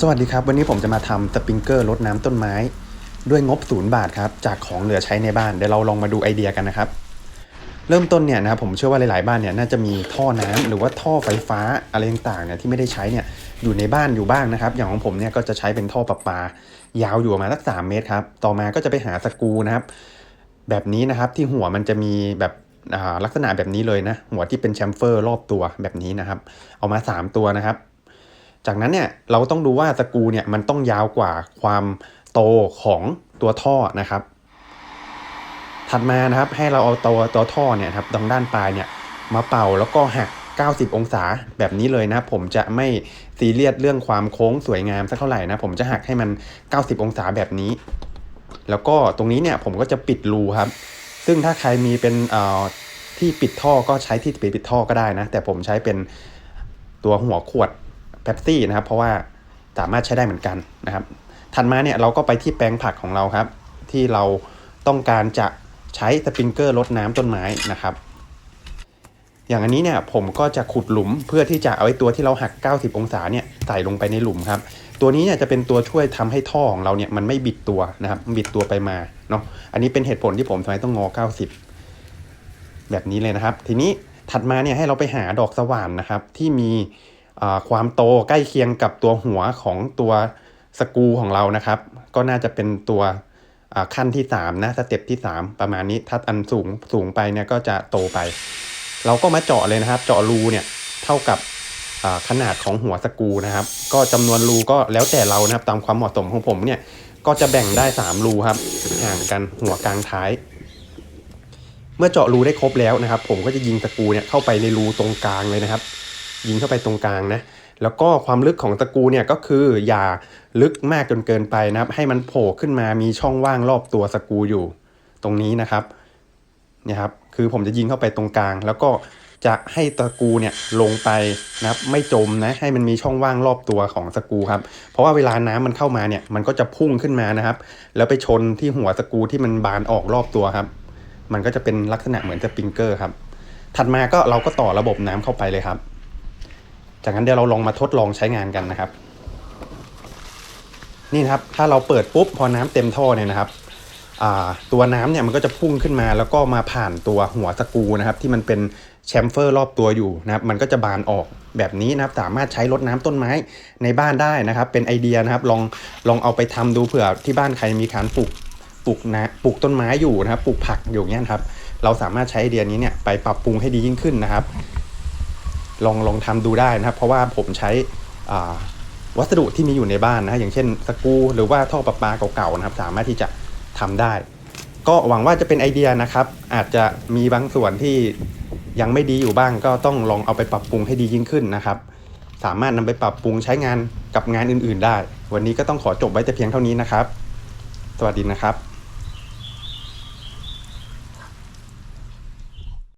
สวัสดีครับ วันนี้ผมจะมาทำสปริงเกอร์รดน้ำต้นไม้ ด้วยงบศูนย์บาทครับ จากของเหลือใช้ในบ้าน เดี๋ยวเราลองมาดูไอเดียกันนะครับ เริ่มต้นเนี่ยนะครับผมเชื่อว่าหลาย ๆ บ้านเนี่ยน่าจะมีท่อน้ำหรือว่าท่อไฟฟ้าอะไรต่างๆเนี่ยที่ไม่ได้ใช้เนี่ยอยู่ในบ้านอยู่บ้างนะครับ อย่างของผมเนี่ยก็จะใช้เป็นท่อประปา ยาวอยู่ประมาณสักสามเมตรครับต่อมาก็จะไปหาสกูนะครับ แบบนี้นะครับที่หัวมันจะมีแบบลักษณะแบบนี้เลยนะ หัวที่เป็นแชมเฟอร์รอบตัวแบบนี้นะครับ เอามาสามตัวนะครับ จากนั้นเนี่ยเราต้องดูว่าสกูเนี่ยมันต้องยาวกว่าความโตของตัวท่อนะครับ ถัดมานะครับให้เราเอาตัวตัวท่อเนี่ยครับตรงด้านปลายเนี่ยมาเป่าแล้วก็หัก 90 องศาแบบนี้เลยนะผมจะไม่ซีเรียสเรื่องความโค้งสวยงามสักเท่าไหร่นะผมจะหักให้มัน 90 องศาแบบนี้ แล้วก็ตรงนี้เนี่ยผมก็จะปิดรูครับ ซึ่งถ้าใครมีเป็นเอ่อที่ปิดท่อก็ใช้ที่ปิดปิดท่อก็ได้นะ แต่ผมใช้เป็นตัวหัวขวด เ e ปซี่นะครับ เพราะว่าสามารถใช้ได้เหมือนกันนะครับ ถัดมาเนี่ยเราก็ไปที่แปลงผักของเราครับ ที่เราต้องการจะใช้สปริงเกอร์รดน้ำต้นไม้นะครับ อย่างอันนี้เนี่ยผมก็จะขุดหลุมเพื่อที่จะเอาไอ้ตัวที่เราหัก 90 องศาเนี่ยใส่ลงไปในหลุมครับ ตัวนี้เนี่ยจะเป็นตัวช่วยทำให้ท่อของเราเนี่ยมันไม่บิดตัวนะครับ บิดตัวไปมาเนาะ อันนี้เป็นเหตุผลที่ผมทำไมต้องงอ 90 แบบนี้เลยนะครับ ทีนี้ถัดมาเนี่ยให้เราไปหาดอกสว่านนะครับ ที่มี ความโตใกล้เคียงกับตัวหัวของตัวสกูของเรานะครับ ก็น่าจะเป็นตัวขั้นที่3นะสเต็ปที่ 3 ประมาณนี้ถ้าอันสูงสูงไปเนี่ยก็จะโตไป เราก็มาเจาะเลยนะครับ เจาะรูเนี่ยเท่ากับขนาดของหัวสกูนะครับ ก็จำนวนรูก็แล้วแต่เรานะครับตามความเหมาะสมของผมเนี่ยก็จะแบ่งได้ 3 รูครับห่างกันหัวกลางท้าย เมื่อเจาะรูได้ครบแล้วนะครับ ผมก็จะยิงสกูเนี่ยเข้าไปในรูตรงกลางเลยนะครับ ยิงเข้าไปตรงกลางนะแล้วก็ความลึกของตะกูเนี่ยก็คืออย่าลึกมากจนเกินไปนะครับ ให้มันโผล่ขึ้นมามีช่องว่างรอบตัวสกูอยู่ ตรงนี้นะครับเนี่ยครับคือผมจะยิงเข้าไปตรงกลาง แล้วก็จะให้ตะกูเนี่ยลงไปนะครับไม่จมนะให้มันมีช่องว่างรอบตัวของสกูครับเพราะว่าเวลาน้ำมันเข้ามาเนี่ยมันก็จะพุ่งขึ้นมานะครับ แล้วไปชนที่หัวสกูที่มันบานออกรอบตัวครับ มันก็จะเป็นลักษณะเหมือนสปริงเกอร์ครับถัดมาก็เราก็ต่อระบบน้ำเข้าไปเลยครับ จากนั้นเดี๋ยวเราลองมาทดลองใช้งานกันนะครับ นี่นะครับถ้าเราเปิดปุ๊บพอน้ำเต็มท่อเนี่ยนะครับตัวน้ำเนี่ยมันก็จะพุ่งขึ้นมาแล้วก็มาผ่านตัวหัวสกูนะครับ ที่มันเป็นแชมเฟอร์รอบตัวอยู่นะครับ มันก็จะบานออกแบบนี้นะครับ สามารถใช้รดน้ำต้นไม้ในบ้านได้นะครับ เป็นไอเดียนะครับ ลองลองเอาไปทำดูเผื่อที่บ้านใครมีการปลูกปลูกนะปลูกต้นไม้อยู่นะครับ ปลูกผักอยู่เงี้ยครับ เราสามารถใช้ไอเดียนี้เนี่ยไปปรับปรุงให้ดียิ่งขึ้นนะครับ ลองลองทำดูได้นะครับ เพราะว่าผมใช้วัสดุที่มีอยู่ในบ้านนะอย่างเช่นสกูหรือว่าท่อประปาเก่าๆนะครับ สามารถที่จะทำได้ ก็หวังว่าจะเป็นไอเดียนะครับ อาจจะมีบางส่วนที่ยังไม่ดีอยู่บ้าง ก็ต้องลองเอาไปปรับปรุงให้ดียิ่งขึ้นนะครับ สามารถนำไปปรับปรุงใช้งานกับงานอื่น ๆ ได้ วันนี้ก็ต้องขอจบไว้แต่เพียงเท่านี้นะครับ สวัสดีนะครับ